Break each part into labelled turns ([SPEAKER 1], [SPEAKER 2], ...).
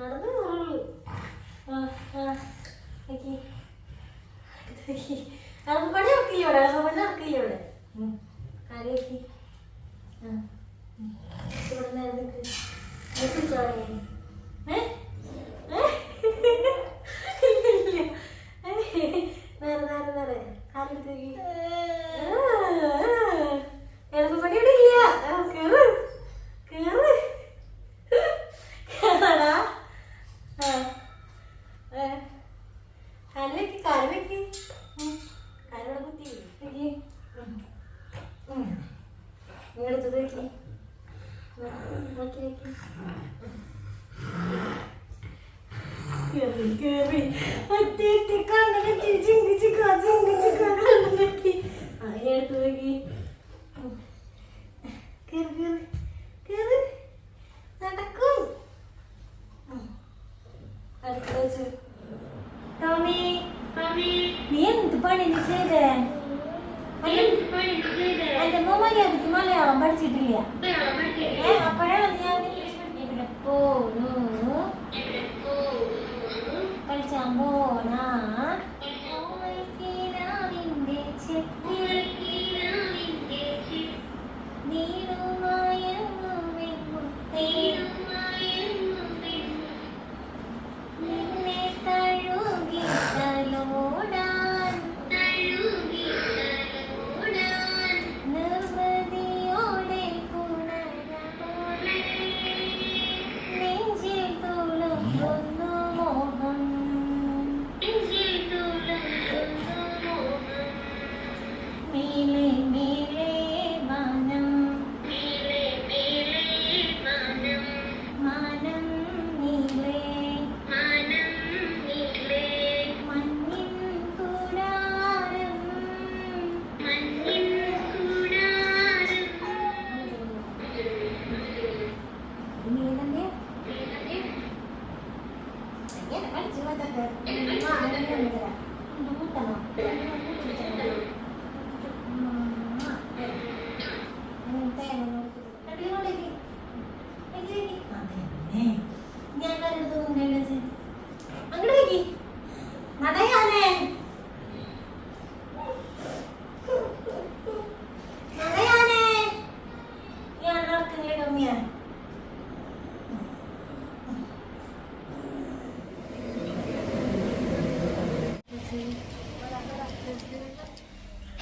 [SPEAKER 1] നടന്ന് കയറുള്ളൂ നോക്കി. അളപ്പണി നടക്കില്ല ഇവിടെ? നടക്കില്ല ഇവിടെ. കാര്യം നോക്കി ആ ഉം. ഇവിടെ നേരെ നിൽക്ക് നിൽക്കിച്ചോളെ ഏ ഏ? ഇല്ല. ഏ? നേരെ നേരെ നേരെ കാലെടുത്ത് നോക്കി എളുപ്പപ്പണി ഇവിടെ ഇല്ല ആ, കേറ് കേറ് കേറടാ ആ ഏ കാൽ വെക്ക് കാൽ വെക്ക് ഉം. കാൽ ഇവിടെ കുത്തി വെക്ക് ഉം. ഉം. ഇങ്ങടുത്തത് വെക്ക് ഉം. നോക്കി വെക്ക് കേറി കേറി ഒറ്റ ഒറ്റ കണ്ണടക്കി ചിങ്കിച്ച് ചിങ്കിച്ച് കണ്ണടക്കി ആ ഇനി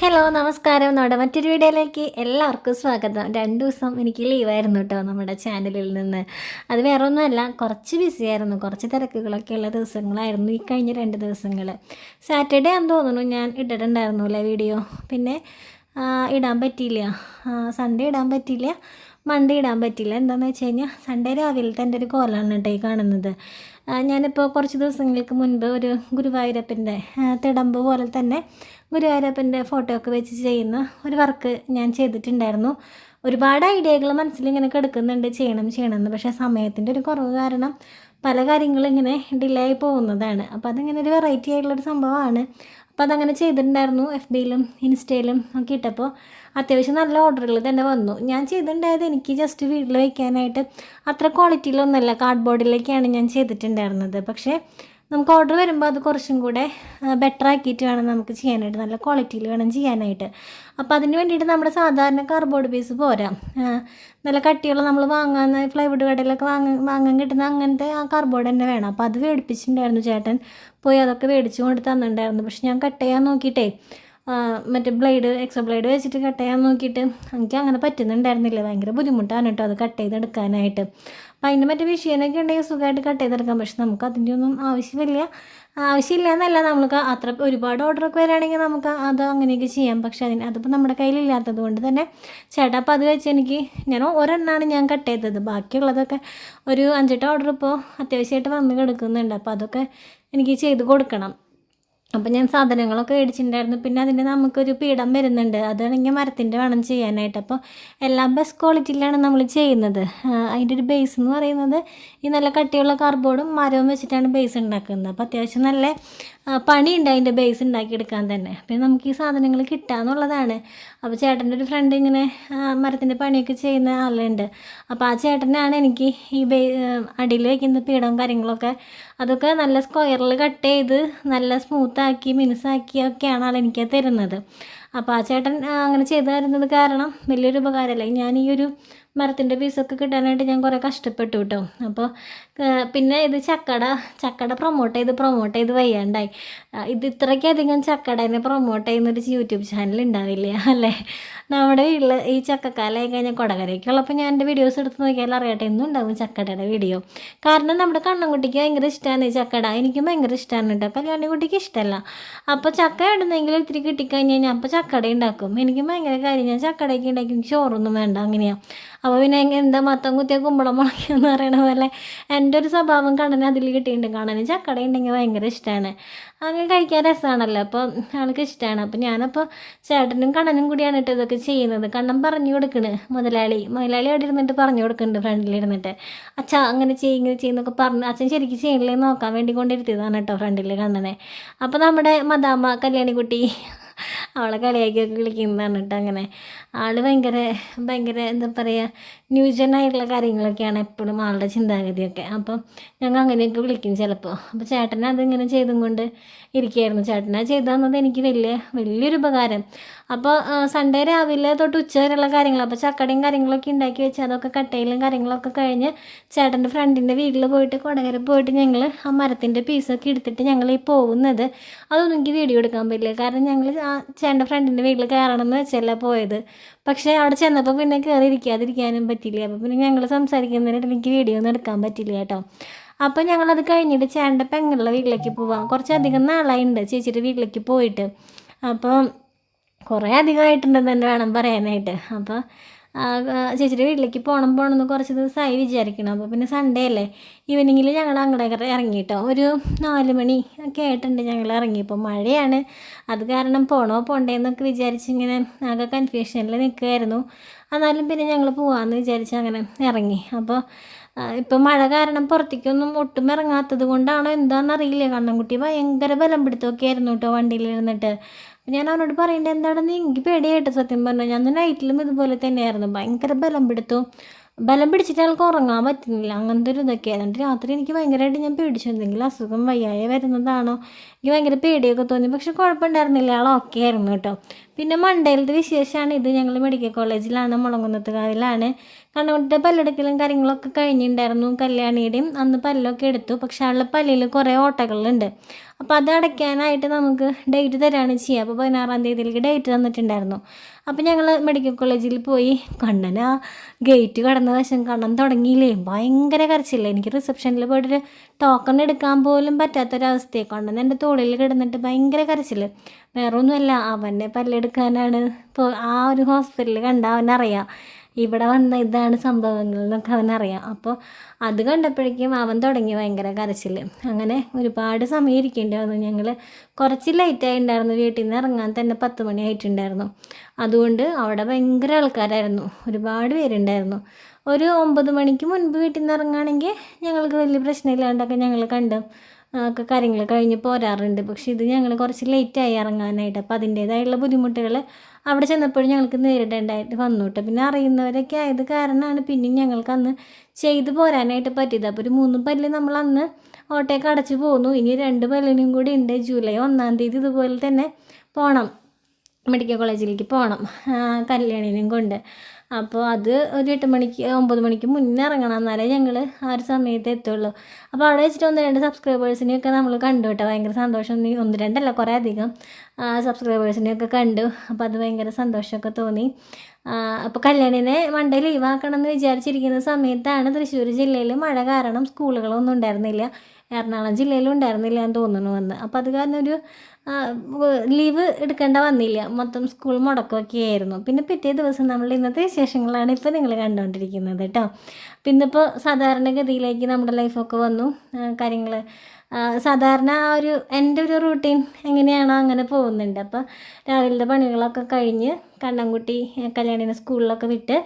[SPEAKER 1] ഹലോ നമസ്കാരം. നമ്മുടെ മറ്റൊരു വീഡിയോയിലേക്ക് എല്ലാവർക്കും സ്വാഗതം. രണ്ട് ദിവസം എനിക്ക് ലീവായിരുന്നു കേട്ടോ നമ്മുടെ ചാനലിൽ നിന്ന്. അത് വേറെ ഒന്നുമല്ല കുറച്ച് ബിസി ആയിരുന്നു. കുറച്ച് തിരക്കുകളൊക്കെ ഉള്ള ദിവസങ്ങളായിരുന്നു ഈ കഴിഞ്ഞ രണ്ട് ദിവസങ്ങൾ സാറ്റർഡേ ആണെന്ന് തോന്നുന്നു ഞാൻ ഇട്ടിട്ടുണ്ടായിരുന്നു അല്ലേ വീഡിയോ പിന്നെ ഇടാൻ പറ്റിയില്ല. സൺഡേ ഇടാൻ പറ്റിയില്ല. മൺഡേ ഇടാൻ പറ്റില്ല. എന്താണെന്ന് വെച്ച് കഴിഞ്ഞാൽ സൺഡേ രാവിലത്തെ എന്റെ ഒരു കോലാണ് കേട്ടോ കാണുന്നത്. ഞാനിപ്പോൾ കുറച്ച് ദിവസങ്ങൾക്ക് മുൻപ് ഒരു ഗുരുവായൂരപ്പന്റെ തിടമ്പ് പോലെ തന്നെ ഗുരുവായൂരപ്പന്റെ ഫോട്ടോ ഒക്കെ വെച്ച് ചെയ്യുന്ന ഒരു വർക്ക് ഞാൻ ചെയ്തിട്ടുണ്ടായിരുന്നു. ഒരുപാട് ഐഡിയകൾ മനസ്സിൽ ഇങ്ങനെ കിടക്കുന്നുണ്ട് ചെയ്യണം ചെയ്യണമെന്ന്. പക്ഷേ സമയത്തിന്റെ ഒരു കുറവ് കാരണം പല കാര്യങ്ങളും ഇങ്ങനെ ഡിലേ ആയി പോകുന്നതാണ്. അപ്പോൾ അതിങ്ങനെ ഒരു വെറൈറ്റി ആയിട്ടുള്ളൊരു സംഭവമാണ്. അപ്പോൾ അതങ്ങനെ ചെയ്തിട്ടുണ്ടായിരുന്നു എഫ് ബിയിലും ഇൻസ്റ്റയിലും ഒക്കെ ഇട്ടപ്പോൾ അത്യാവശ്യം നല്ല ഓർഡറുകൾ തന്നെ വന്നു. ഞാൻ ചെയ്തിട്ടുണ്ടായത് എനിക്ക് ജസ്റ്റ് വീട്ടിൽ വയ്ക്കാനായിട്ട് അത്ര ക്വാളിറ്റിയിലൊന്നുമല്ല കാർഡ് ബോർഡിലേക്കാണ് ഞാൻ ചെയ്തിട്ടുണ്ടായിരുന്നത്. പക്ഷേ നമുക്ക് ഓർഡർ വരുമ്പോൾ അത് കുറച്ചും കൂടെ ബെറ്റർ ആക്കിയിട്ട് വേണം നമുക്ക് ചെയ്യാനായിട്ട് നല്ല ക്വാളിറ്റിയിൽ വേണം ചെയ്യാനായിട്ട്. അപ്പോൾ അതിന് വേണ്ടിയിട്ട് നമ്മുടെ സാധാരണ കാർബോർഡ് പീസ് പോരാ. നല്ല കട്ടിയുള്ള നമ്മൾ വാങ്ങാൻ ഫ്ലൈവുഡ് കടയിലൊക്കെ വാങ്ങാൻ വാങ്ങാൻ കിട്ടുന്ന അങ്ങനത്തെ ആ കാർബോർഡ് തന്നെ വേണം. അപ്പോൾ അത് മേടിപ്പിച്ചിട്ടുണ്ടായിരുന്നു ചേട്ടൻ. പോയി അതൊക്കെ മേടിച്ചു കൊണ്ട് തന്നിട്ടുണ്ടായിരുന്നു. പക്ഷെ ഞാൻ കട്ട് ചെയ്യാൻ നോക്കിയിട്ടേ മറ്റേ ബ്ലേഡ് എക്സ്ട്രാ ബ്ലേഡ് വെച്ചിട്ട് കട്ട് ചെയ്യാൻ നോക്കിയിട്ട് എനിക്ക് അങ്ങനെ പറ്റുന്നുണ്ടായിരുന്നില്ല. ഭയങ്കര ബുദ്ധിമുട്ടാണ് കേട്ടോ അത് കട്ട് ചെയ്തെടുക്കാനായിട്ട്. അപ്പം അതിന്റെ മറ്റേ മെഷീനൊക്കെ ഉണ്ടെങ്കിൽ സുഖമായിട്ട് കട്ട് ചെയ്തെടുക്കാം. പക്ഷെ നമുക്ക് അതിന്റെ ഒന്നും ആവശ്യമില്ല. ആവശ്യമില്ല എന്നല്ല നമുക്ക് അത്ര ഒരുപാട് ഓർഡറൊക്കെ വരികയാണെങ്കിൽ നമുക്ക് അത് അങ്ങനെയൊക്കെ ചെയ്യാം. പക്ഷെ അതിന് അതിപ്പോൾ നമ്മുടെ കയ്യിലില്ലാത്തത് കൊണ്ട് തന്നെ ചേട്ടാ അപ്പോൾ അത് വെച്ച് എനിക്ക് ഞാൻ ഒരെണ്ണമാണ് ഞാൻ കട്ട് ചെയ്തത്. ബാക്കിയുള്ളതൊക്കെ ഒരു അഞ്ചെട്ട് ഓർഡർ ഇപ്പോൾ അത്യാവശ്യമായിട്ട് വന്ന് കിടക്കുന്നുണ്ട്. അപ്പോൾ അതൊക്കെ എനിക്ക് ചെയ്ത് കൊടുക്കണം. അപ്പം ഞാൻ സാധനങ്ങളൊക്കെ മേടിച്ചിട്ടുണ്ടായിരുന്നു. പിന്നെ അതിന്റെ നമുക്കൊരു പീഠം വരുന്നുണ്ട്. അതാണെങ്കിൽ മരത്തിന്റെ വേണം ചെയ്യാനായിട്ട്. അപ്പോൾ എല്ലാം ബെസ്റ്റ് ക്വാളിറ്റിയിലാണ് നമ്മൾ ചെയ്യുന്നത്. അതിന്റെ ഒരു ബേസ് എന്ന് പറയുന്നത് ഈ നല്ല കട്ടിയുള്ള കാർബോർഡും മരവും വെച്ചിട്ടാണ് ബേസ് ഉണ്ടാക്കുന്നത്. അപ്പോൾ അത്യാവശ്യം നല്ല പണിയുണ്ട് അതിന്റെ ബേസ് ഉണ്ടാക്കിയെടുക്കാൻ തന്നെ. പിന്നെ നമുക്ക് ഈ സാധനങ്ങൾ കിട്ടാന്നുള്ളതാണ്. അപ്പോൾ ചേട്ടന്റെ ഒരു ഫ്രണ്ട് ഇങ്ങനെ മരത്തിന്റെ പണിയൊക്കെ ചെയ്യുന്ന ആളുണ്ട്. അപ്പോൾ ആ ചേട്ടനാണ് എനിക്ക് ഈ ബേ അടിയിൽ വയ്ക്കുന്ന പീഠവും കാര്യങ്ങളൊക്കെ അതൊക്കെ നല്ല സ്ക്വയറിൽ കട്ട് ചെയ്ത് നല്ല സ്മൂത്താക്കി മിനുസാക്കി ഒക്കെയാണ് ആൾ എനിക്ക് തരുന്നത്. അപ്പോൾ ആ ചേട്ടൻ അങ്ങനെ ചെയ്തു തരുന്നത് കാരണം വലിയൊരു ഉപകാരമല്ല. ഞാൻ ഈ ഒരു മരത്തിന്റെ പീസൊക്കെ കിട്ടാനായിട്ട് ഞാൻ കുറേ കഷ്ടപ്പെട്ടു കേട്ടോ അപ്പോൾ പിന്നെ ഇത് ചക്കട ചക്കട പ്രൊമോട്ട് ചെയ്ത് പ്രൊമോട്ട് ചെയ്ത് വയ്യാണ്ടായി. ഇത് ഇത്രയ്ക്കധികം ചക്കടേനെ പ്രൊമോട്ട് ചെയ്യുന്നൊരു യൂട്യൂബ് ചാനൽ ഉണ്ടാവില്ല അല്ലേ? നമ്മുടെ വീട്ടിൽ ഈ ചക്കക്കാലമായി കഴിഞ്ഞാൽ കൊടകരയൊക്കെ ഉള്ളപ്പോൾ ഞാൻ എന്റെ വീഡിയോസ് എടുത്ത് നോക്കിയാൽ അറിയട്ടെ എന്നും ഉണ്ടാവും ചക്കടയുടെ വീഡിയോ കാരണം നമ്മുടെ കണ്ണൻകുട്ടിക്ക് ഭയങ്കര ഇഷ്ടമാണ് ഈ ചക്കട. എനിക്കും ഭയങ്കര ഇഷ്ടമാണ് കേട്ടോ കല്യാണിക്കുട്ടിക്ക് ഇഷ്ടമല്ല അപ്പോൾ ചക്ക ഇടുന്നെങ്കിൽ ഇത്തിരി കിട്ടിക്കഴിഞ്ഞ് കഴിഞ്ഞാൽ അപ്പോൾ ചക്കട ഉണ്ടാക്കും എനിക്ക് ഭയങ്കര കാര്യം ഞാൻ ചക്കടയൊക്കെ ഉണ്ടാക്കി ചോറൊന്നും വേണ്ട അങ്ങനെയാണ് അപ്പോൾ പിന്നെ എന്താ മത്തം കുത്തിയ കുമ്പളം മുളയ്ക്കാന്ന് പറയണ പോലെ എന്റെ ഒരു സ്വഭാവം കണ്ണന് അതിൽ കിട്ടിയിട്ടുണ്ട്. കാണാൻ ചക്കട ഉണ്ടെങ്കിൽ ഭയങ്കര ഇഷ്ടമാണ് അങ്ങനെ കഴിക്കാൻ രസമാണല്ലോ അപ്പോൾ ആൾക്ക് ഇഷ്ടമാണ് അപ്പോൾ ഞാനപ്പോൾ ചേട്ടനും കണ്ണനും കൂടിയാണ് കേട്ടോ ഇതൊക്കെ ചെയ്യുന്നത്. കണ്ണൻ പറഞ്ഞു കൊടുക്കണ്. മുതലാളി. മുതലാളി അവിടെ ഇരുന്നിട്ട് പറഞ്ഞു കൊടുക്കുന്നുണ്ട് ഫ്രണ്ടിലിരുന്നിട്ട് അച്ഛ അങ്ങനെ ചെയ്യും ഇങ്ങനെ ചെയ്യുന്നൊക്കെ പറഞ്ഞു. അച്ഛൻ ശരിക്കും ചെയ്യണില്ലേ നോക്കാൻ വേണ്ടി കൊണ്ടിരുത്തിയതാണ് കേട്ടോ ഫ്രണ്ടിൽ കണ്ണനെ. അപ്പോൾ നമ്മുടെ മദാമ്മ കല്യാണിക്കുട്ടി അവളെ കളിയാക്കിയൊക്കെ കളിക്കുന്നതാണ് കേട്ടോ അങ്ങനെ. ആൾ ഭയങ്കര ഭയങ്കര എന്താ പറയുക ന്യൂജനായിട്ടുള്ള കാര്യങ്ങളൊക്കെയാണ് എപ്പോഴും ആളുടെ ചിന്താഗതിയൊക്കെ. അപ്പം ഞങ്ങൾ അങ്ങനെയൊക്കെ വിളിക്കും ചിലപ്പോൾ അപ്പോൾ ചേട്ടൻ അതിങ്ങനെ ചെയ്തും കൊണ്ട് ഇരിക്കുകയായിരുന്നു. ചേട്ടനാ ചെയ്തു തന്നത് എനിക്ക് വലിയ വലിയൊരു ഉപകാരം. അപ്പോൾ സൺഡേ രാവിലെ തൊട്ട് ഉച്ച വരെയുള്ള കാര്യങ്ങൾ അപ്പോൾ ചക്കടയും കാര്യങ്ങളൊക്കെ ഉണ്ടാക്കി വെച്ച് അതൊക്കെ കട്ടയിലും കാര്യങ്ങളൊക്കെ കഴിഞ്ഞ് ചേട്ടന്റെ ഫ്രണ്ടിന്റെ വീട്ടിൽ പോയിട്ട് കൊടകര പോയിട്ട് ഞങ്ങൾ ആ മരത്തിന്റെ പീസൊക്കെ എടുത്തിട്ട് ഞങ്ങൾ ഈ പോകുന്നത്. അതൊന്നും എനിക്ക് വീഡിയോ എടുക്കാൻ പറ്റില്ല. കാരണം ഞങ്ങൾ എന്റെ ഫ്രണ്ടിന്റെ വീട്ടിൽ കയറണം എന്ന് വെച്ചല്ല പോയത്. പക്ഷേ അവിടെ ചെന്നപ്പോൾ പിന്നെ കയറി ഇരിക്കാതിരിക്കാനും പറ്റില്ല അപ്പോൾ പിന്നെ ഞങ്ങൾ സംസാരിക്കുന്നതിനായിട്ട് എനിക്ക് വീഡിയോ ഒന്നും എടുക്കാൻ പറ്റില്ല കേട്ടോ. അപ്പോൾ ഞങ്ങളത് കഴിഞ്ഞിട്ട് ചേട്ടന്റെ പെങ്ങളുടെ വീട്ടിലേക്ക് പോവാം. കുറച്ചധികം നാളായിട്ടുണ്ട് ചേച്ചിയുടെ വീട്ടിലേക്ക് പോയിട്ട്. അപ്പോൾ കുറേ അധികമായിട്ടുണ്ടെന്ന് തന്നെ വേണം പറയാനായിട്ട്. അപ്പോൾ ചേച്ചിയുടെ വീട്ടിലേക്ക് പോകണം പോകണം എന്ന് കുറച്ച് ദിവസമായി വിചാരിക്കണം. അപ്പോൾ പിന്നെ സൺഡേ അല്ലേ? ഈവനിങ്ങിൽ ഞങ്ങൾ അങ്ങോട്ടേക്ക് ഇറങ്ങിയിട്ടോ ഒരു നാല് മണി ഒക്കെ ആയിട്ടുണ്ട് ഞങ്ങൾ ഇറങ്ങിയപ്പോൾ മഴയാണ്. അത് കാരണം പോകണോ പോകണ്ടേ എന്നൊക്കെ വിചാരിച്ച് ഇങ്ങനെ ആകെ കൺഫ്യൂഷനിൽ നിൽക്കുമായിരുന്നു എന്നാലും പിന്നെ ഞങ്ങൾ പോകാമെന്ന് വിചാരിച്ച് അങ്ങനെ ഇറങ്ങി. അപ്പോൾ ഇപ്പം മഴ കാരണം പുറത്തേക്കൊന്നും ഒട്ടും ഇറങ്ങാത്തത് കൊണ്ടാണോ എന്താണെന്നറിയില്ല കണ്ണൻകുട്ടി ഭയങ്കര ബലം പിടുത്തമൊക്കെ ആയിരുന്നു കേട്ടോ വണ്ടിയിലിരുന്നിട്ട്. ഞാൻ അവനോട് പറയേണ്ടത് എന്താണെന്ന് എനിക്ക് പേടിയായിട്ട് സത്യം പറഞ്ഞു ഞാൻ നൈറ്റിലും ഇതുപോലെ തന്നെയായിരുന്നു. ഭയങ്കര ബലം പിടുത്തവും ബലം പിടിച്ചിട്ട് ആൾക്ക് ഉറങ്ങാൻ പറ്റുന്നില്ല. അങ്ങനത്തെ ഒരു ഇതൊക്കെ. എന്നിട്ട് രാത്രി എനിക്ക് ഭയങ്കരമായിട്ട് ഞാൻ പേടിച്ചു എന്തെങ്കിലും അസുഖം വയ്യായ വരുന്നതാണോ? എനിക്ക് ഭയങ്കര പേടിയൊക്കെ തോന്നി. പക്ഷെ കുഴപ്പമുണ്ടായിരുന്നില്ല. ആൾ ഓക്കെ ആയിരുന്നു കേട്ടോ. പിന്നെ മണ്ടയിലത്തെ വിശേഷമാണ് ഇത്. ഞങ്ങൾ മെഡിക്കൽ കോളേജിലാണ് മുളങ്കുന്നത്തുകാവിലാണ്. കണ്ണുകുട്ടിയുടെ പല്ലെടുക്കലും കാര്യങ്ങളൊക്കെ കഴിഞ്ഞിട്ടുണ്ടായിരുന്നു കല്യാണിയുടെയും അന്ന് പല്ലൊക്കെ എടുത്തു. പക്ഷെ ആളുടെ പല്ലിൽ കുറേ ഓട്ടകളുണ്ട്. അപ്പോൾ അടയ്ക്കാനായിട്ട് നമുക്ക് ഡേറ്റ് തരാണ് ചെയ്യുക അപ്പോൾ പതിനാറാം തീയതിയിലേക്ക് ഡേറ്റ് തന്നിട്ടുണ്ടായിരുന്നു. അപ്പോൾ ഞങ്ങൾ മെഡിക്കൽ കോളേജിൽ പോയി. കണ്ണന ഗേറ്റ് കടന്ന വശം കണ്ണൻ തുടങ്ങിയില്ലേ? ഭയങ്കര കരച്ചില്ല എനിക്ക് റിസപ്ഷനിൽ പോയിട്ടൊരു ടോക്കൺ എടുക്കാൻ പോലും പറ്റാത്തൊരവസ്ഥയെ. കണ്ണൻ എന്റെ തോളിൽ കിടന്നിട്ട് ഭയങ്കര കരച്ചിൽ വേറൊന്നുമല്ല അവനെ പല്ലെടുക്കാനാണ് ആ ഒരു ഹോസ്പിറ്റലിൽ കണ്ട അവനറിയാം. ഇവിടെ വന്ന ഇതാണ് സംഭവങ്ങൾ എന്നൊക്കെ അവനറിയാം അപ്പോൾ അത് കണ്ടപ്പോഴേക്കും അവൻ തുടങ്ങി ഭയങ്കര കരച്ചിൽ അങ്ങനെ ഒരുപാട് സമയം ഇരിക്കേണ്ടി ഞങ്ങൾ കുറച്ച് ലേറ്റായി ഉണ്ടായിരുന്നു വീട്ടിൽ നിന്ന് ഇറങ്ങാൻ തന്നെ പത്ത് മണി ആയിട്ടുണ്ടായിരുന്നു. അതുകൊണ്ട് അവിടെ ഭയങ്കര ആൾക്കാരായിരുന്നു. ഒരുപാട് പേരുണ്ടായിരുന്നു. ഒരു ഒമ്പത് മണിക്ക് മുൻപ് വീട്ടിൽ നിന്ന് ഇറങ്ങുകയാണെങ്കിൽ ഞങ്ങൾക്ക് വലിയ പ്രശ്നമില്ലാണ്ടൊക്കെ ഞങ്ങൾ കണ്ട് ഒക്കെ കാര്യങ്ങൾ കഴിഞ്ഞ് പോരാറുണ്ട്. പക്ഷേ ഇത് ഞങ്ങൾ കുറച്ച് ലേറ്റായി ഇറങ്ങാനായിട്ട്. അപ്പോൾ അതിന്റേതായുള്ള ബുദ്ധിമുട്ടുകൾ അവിടെ ചെന്നപ്പോഴും ഞങ്ങൾക്ക് നേരിടേണ്ടതായിട്ട് വന്നു കേട്ടോ. പിന്നെ അറിയുന്നവരൊക്കെ ആയത് കാരണമാണ് പിന്നെയും ഞങ്ങൾക്ക് അന്ന് ചെയ്തു പോരാനായിട്ട് പറ്റിയത്. അപ്പോൾ ഒരു മൂന്ന് പല്ല് നമ്മൾ അന്ന് ഓട്ടയൊക്കെ അടച്ചു പോന്നു. ഇനി രണ്ട് പല്ലിനും കൂടി ഉണ്ട്. ജൂലൈ ഒന്നാം തീയതി ഇതുപോലെ തന്നെ പോകണം മെഡിക്കൽ കോളേജിലേക്ക് പോകണം കല്യാണിനും കൊണ്ട്. അപ്പോൾ അത് ഒരു എട്ട് മണിക്ക് ഒമ്പത് മണിക്ക് മുന്നേ ഇറങ്ങണം. എന്നാലേ ഞങ്ങൾ ആ ഒരു സമയത്ത് എത്തുള്ളൂ. അപ്പോൾ അവിടെ വെച്ചിട്ട് ഒന്ന് രണ്ട് സബ്സ്ക്രൈബേഴ്സിനെയൊക്കെ നമ്മൾ കണ്ടു കേട്ടോ. ഭയങ്കര സന്തോഷം. ഒന്ന് രണ്ടല്ല കുറേ അധികം സബ്സ്ക്രൈബേഴ്സിനെയൊക്കെ കണ്ടു. അപ്പോൾ അത് ഭയങ്കര സന്തോഷമൊക്കെ തോന്നി. അപ്പോൾ കല്യാണിനെ മണ്ടേ ലീവാക്കണം എന്ന് വിചാരിച്ചിരിക്കുന്ന സമയത്താണ് തൃശ്ശൂർ ജില്ലയിൽ മഴ കാരണം സ്കൂളുകളൊന്നും ഉണ്ടായിരുന്നില്ല. എറണാകുളം ജില്ലയിലും ഉണ്ടായിരുന്നില്ല എന്ന് തോന്നുന്നു വന്ന് അപ്പോൾ അത് കാരണം ഒരു ലീവ് എടുക്കേണ്ട വന്നില്ല. മൊത്തം സ്കൂൾ മുടക്കമൊക്കെ ആയിരുന്നു. പിന്നെ പിറ്റേ ദിവസം നമ്മൾ ഇന്നത്തെ വിശേഷങ്ങളാണ് ഇപ്പോൾ നിങ്ങൾ കണ്ടുകൊണ്ടിരിക്കുന്നത് കേട്ടോ. പിന്നെ ഇപ്പോൾ സാധാരണഗതിയിലേക്ക് നമ്മുടെ ലൈഫൊക്കെ വന്നു. കാര്യങ്ങൾ സാധാരണ ആ ഒരു എന്റെ ഒരു റൂട്ടീൻ എങ്ങനെയാണോ അങ്ങനെ പോകുന്നുണ്ട്. അപ്പോൾ രാവിലത്തെ പണികളൊക്കെ കഴിഞ്ഞ് കണ്ണൻകുട്ടി കല്യാണിനെ സ്കൂളിലൊക്കെ വിട്ട്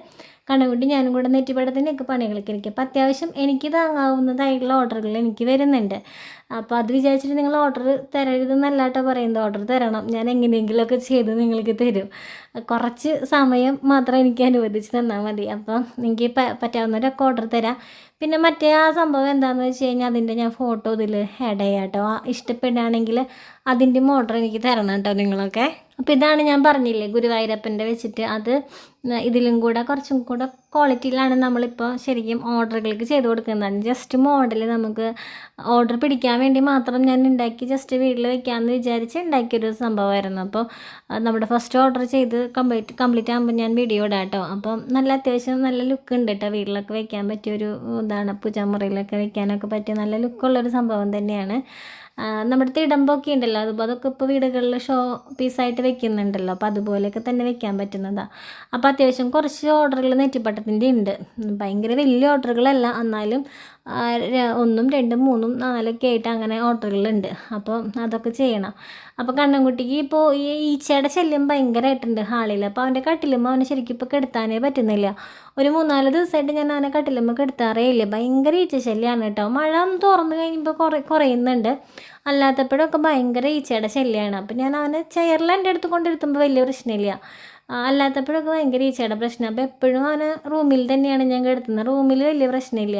[SPEAKER 1] കണ്ണൻകുട്ടി ഞാനും കൂടെ നെറ്റിപ്പടത്തിന്റെയൊക്കെ പണികളൊക്കെ എനിക്ക് അപ്പോൾ അത്യാവശ്യം എനിക്ക് താങ്ങാവുന്നതായിട്ടുള്ള ഓർഡറുകൾ എനിക്ക് വരുന്നുണ്ട്. അപ്പോൾ അത് വിചാരിച്ചിട്ട് നിങ്ങൾ ഓർഡർ തരരുതെന്നല്ലാട്ടോ പറയുന്നത്. ഓർഡർ തരണം. ഞാൻ എങ്ങനെയെങ്കിലുമൊക്കെ ചെയ്ത് നിങ്ങൾക്ക് തരും. കുറച്ച് സമയം മാത്രം എനിക്ക് അനുവദിച്ച് തന്നാൽ മതി. അപ്പോൾ നിങ്ങൾക്ക് പറ്റാവുന്നവരൊക്കെ ഓർഡർ തരാം. പിന്നെ മറ്റേ ആ സംഭവം എന്താണെന്ന് വെച്ച് കഴിഞ്ഞാൽ അതിന്റെ ഞാൻ ഫോട്ടോ ഇതിൽ ആഡ് ചെയ്യാം കേട്ടോ. ഇഷ്ടപ്പെടുകയാണെങ്കിൽ അതിന്റെ ഓർഡർ എനിക്ക് തരണം കേട്ടോ നിങ്ങളൊക്കെ. അപ്പോൾ ഇതാണ് ഞാൻ പറഞ്ഞില്ലേ ഗുരുവായൂരപ്പന്റെ വെച്ചിട്ട്. അത് ഇതിലും കൂടെ കുറച്ചും കൂടെ ക്വാളിറ്റിയിലാണ് നമ്മളിപ്പോൾ ശരിക്കും ഓർഡറുകൾക്ക് ചെയ്ത് കൊടുക്കുന്നത്. ജസ്റ്റ് മോഡൽ നമുക്ക് ഓർഡർ പിടിക്കാൻ വേണ്ടി മാത്രം ഞാൻ ഉണ്ടാക്കി ജസ്റ്റ് വീട്ടിൽ വെക്കാമെന്ന് വിചാരിച്ച് ഉണ്ടാക്കിയൊരു സംഭവമായിരുന്നു. അപ്പോൾ നമ്മുടെ ഫസ്റ്റ് ഓർഡർ ചെയ്ത് കംപ്ലീറ്റ് കംപ്ലീറ്റ് ആകുമ്പോൾ ഞാൻ വീഡിയോ ഇടാം കേട്ടോ. അപ്പം നല്ല അത്യാവശ്യം നല്ല ലുക്ക് ഉണ്ട് കേട്ടോ. വീട്ടിലൊക്കെ വെക്കാൻ പറ്റിയൊരു ഇതാണ് പൂജാമുറിയിലൊക്കെ വെക്കാനൊക്കെ പറ്റിയ നല്ല ലുക്കുള്ളൊരു സംഭവം തന്നെയാണ്. നമ്മുടെ തിടമ്പൊക്കെ ഉണ്ടല്ലോ. അതുപോലെ അതൊക്കെ ഇപ്പോൾ വീടുകളിൽ ഷോ പീസായിട്ട് വെക്കുന്നുണ്ടല്ലോ. അപ്പോൾ അതുപോലെയൊക്കെ തന്നെ വെക്കാൻ പറ്റുന്നതാണ് അപ്പോൾ അത്യാവശ്യം കുറച്ച് ഓർഡറുകൾ നെറ്റിപ്പട്ടത്തിന്റെ ഉണ്ട് ഭയങ്കര വലിയ ഓർഡറുകളല്ല എന്നാലും ഒന്നും രണ്ടും മൂന്നും നാലൊക്കെ ആയിട്ട് അങ്ങനെ ഓർഡറുകളുണ്ട് അപ്പോൾ അതൊക്കെ ചെയ്യണം. അപ്പോൾ കണ്ണൻകുട്ടിക്ക് ഇപ്പോൾ ഈ ഈച്ചയുടെ ശല്യം ഭയങ്കരമായിട്ടുണ്ട് ഹാളിൽ അപ്പോൾ അവന്റെ കട്ടിലുമ്പോൾ അവനെ ശരിക്കും ഇപ്പോൾ കെടുത്താനേ പറ്റുന്നില്ല. ഒരു മൂന്നാൽ ദിവസമായിട്ട് ഞാൻ അവനെ കട്ടിലുമ്പോൾ കെടുത്താറേ ഇല്ല. ഭയങ്കര ഈച്ച ശല്യമാണ് കേട്ടോ. മഴ തുറന്നു കഴിയുമ്പോൾ കുറേ കുറയുന്നുണ്ട്. അല്ലാത്തപ്പോഴൊക്കെ ഭയങ്കര ഈച്ചയുടെ ശല്യമാണ് അപ്പോൾ ഞാൻ അവനെ ചെയറിൽ എന്റെ അടുത്ത് കൊണ്ടിരുത്തുമ്പോൾ വലിയ പ്രശ്നമില്ല. അല്ലാത്തപ്പോഴൊക്കെ ഭയങ്കര ഈച്ചയുടെ പ്രശ്നം. അപ്പോൾ എപ്പോഴും അവനെ റൂമിൽ തന്നെയാണ് ഞാൻ കിടത്തുന്നത്. റൂമിൽ വലിയ പ്രശ്നമില്ല.